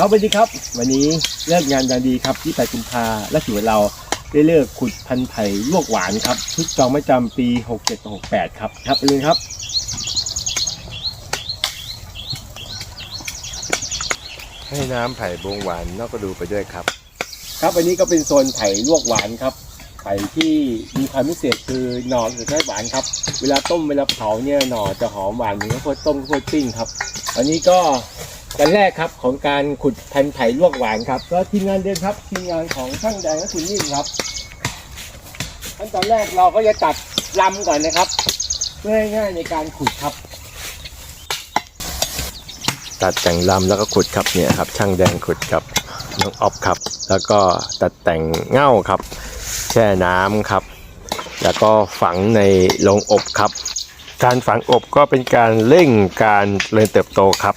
ครับสวัสดีครับ วันนี้เลิกงานยามดีครับที่8กุมภาและถือว่าเราได้เลิกขุดพันธุ์ไผ่ลวกหวานครับชุดจองไม่จำปี 67-68 ครับครับไปเลยครับให้น้ำไผ่บงหวานนอกกระดูไปด้วยครับ ครับอันนี้ก็เป็นโซนไผ่ลวกหวานครับ ไผ่ที่มีความพิเศษคือหน่อคือแค่หวานครับ เวลาต้มเวลาเผาเนี่ยหน่อจะหอมหวานเหมือนข้าวโพดต้มข้าวโพดปิ้งครับ อันนี้ก็ วันแรกครับของการขุดพันธุ์ไผ่ลวกหวานครับก็ทีมงานเดินครับทีมงานของช่างแดงและคุณนิ่มครับขั้นตอนแรกเราก็จะตัดลำก่อนนะครับ เพื่อให้ง่ายในการขุดครับ ตัดแต่งลำแล้วก็ขุดครับเนี่ยครับ ช่างแดงขุดกับน้องออฟครับ แล้วก็ตัดแต่งเง่าครับ แช่น้ำครับ แล้วก็ฝังในโรงอบครับ การฝังอบก็เป็นการเร่งการเจริญเติบโตครับ